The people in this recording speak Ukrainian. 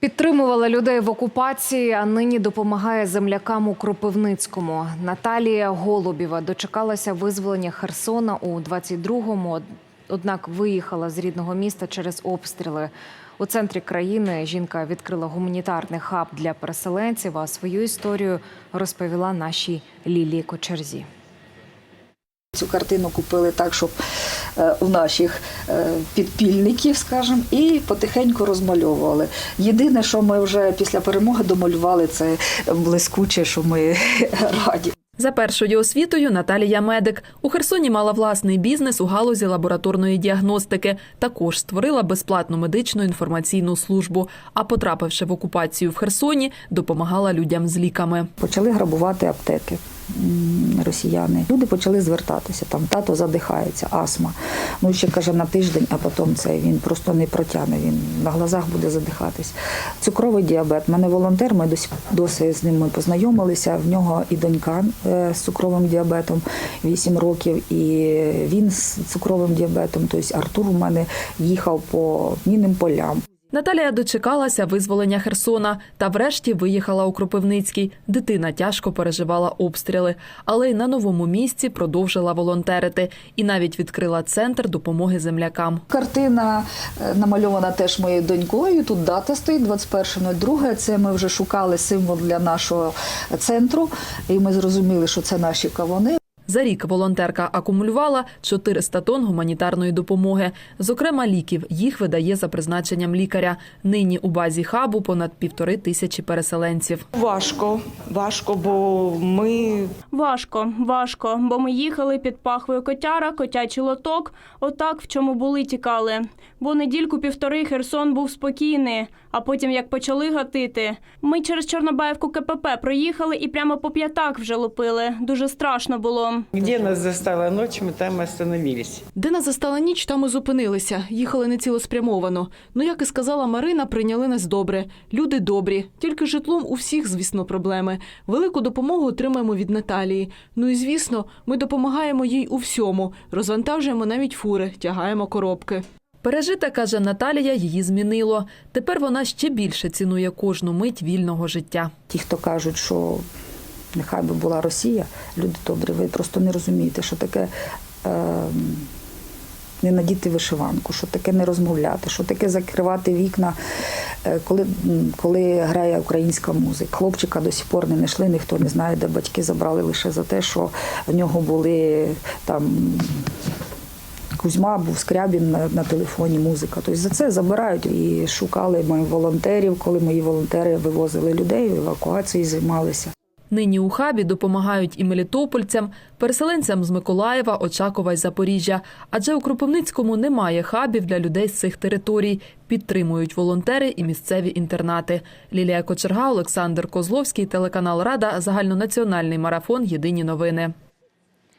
Підтримувала людей в окупації, а нині допомагає землякам у Кропивницькому. Наталія Голубєва дочекалася визволення Херсона у 22-му, однак виїхала з рідного міста через обстріли. У центрі країни жінка відкрила гуманітарний хаб для переселенців, а свою історію розповіла нашій Лілії Кочерзі. Цю картину купили так, щоб у наших е, підпільників, скажімо, і потихеньку розмальовували. Єдине, що ми вже після перемоги домалювали, це блискуче, що ми раді. За першою освітою Наталія медик. У Херсоні мала власний бізнес у галузі лабораторної діагностики. Також створила безплатну медичну інформаційну службу. А потрапивши в окупацію в Херсоні, допомагала людям з ліками. Почали грабувати аптеки росіяни. Люди почали звертатися. Там тато задихається, астма. Ну ще каже на тиждень, а потім це він просто не протягне. Він на глазах буде задихатись. Цукровий діабет. У мене волонтер. Ми досі досі з ним ми познайомилися. В нього і донька е, з цукровим діабетом 8 років, і він з цукровим діабетом. Тобто Артур у мене їхав по мінним полям. Наталія дочекалася визволення Херсона та врешті виїхала у Кропивницький. Дитина тяжко переживала обстріли, але й на новому місці продовжила волонтерити і навіть відкрила центр допомоги землякам. Картина е, намальована теж моєю донькою. Тут дата стоїть 21.02. Це ми вже шукали символ для нашого центру, і ми зрозуміли, що це наші кавуни. За рік волонтерка акумулювала 400 тонн гуманітарної допомоги. Зокрема, ліків їх видає за призначенням лікаря. Нині у базі хабу понад півтори тисячі переселенців. Важко, важко, бо ми Важко, важко, бо ми їхали під пахвою котяра, котячий лоток, отак в чому були тікали. Бо недільку півтори Херсон був спокійний, а потім як почали гатити. Ми через Чорнобаївку КПП проїхали і прямо по п'ятак вже лупили. Дуже страшно було. Де нас застала ночь, ми там остановились. Де нас застала ніч, там і зупинилися. Їхали не цілеспрямовано. Ну, як і сказала Марина, прийняли нас добре. Люди добрі. Тільки житлом у всіх, звісно, проблеми. Велику допомогу отримаємо від Наталії. Ну і звісно, ми допомагаємо їй у всьому. Розвантажуємо навіть фури, тягаємо коробки. Пережите, каже Наталія, її змінило. Тепер вона ще більше цінує кожну мить вільного життя. Ті, хто кажуть, що нехай би була Росія, люди добрі, ви просто не розумієте, що таке. Е, не надіти вишиванку, що таке не розмовляти, що таке закривати вікна, е, коли, коли грає українська музика. Хлопчика до сих пор не знайшли, ніхто не знає, де батьки забрали лише за те, що в нього були там. Кузьма був скрябін на, на телефоні, музика. Тобто за це забирають і шукали ми волонтерів, коли мої волонтери вивозили людей, евакуацією займалися. Нині у хабі допомагають і мелітопольцям, переселенцям з Миколаєва, Очакова й Запоріжжя. Адже у Кропивницькому немає хабів для людей з цих територій. Підтримують волонтери і місцеві інтернати. Лілія Кочерга, Олександр Козловський, телеканал Рада, загальнонаціональний марафон. Єдині новини.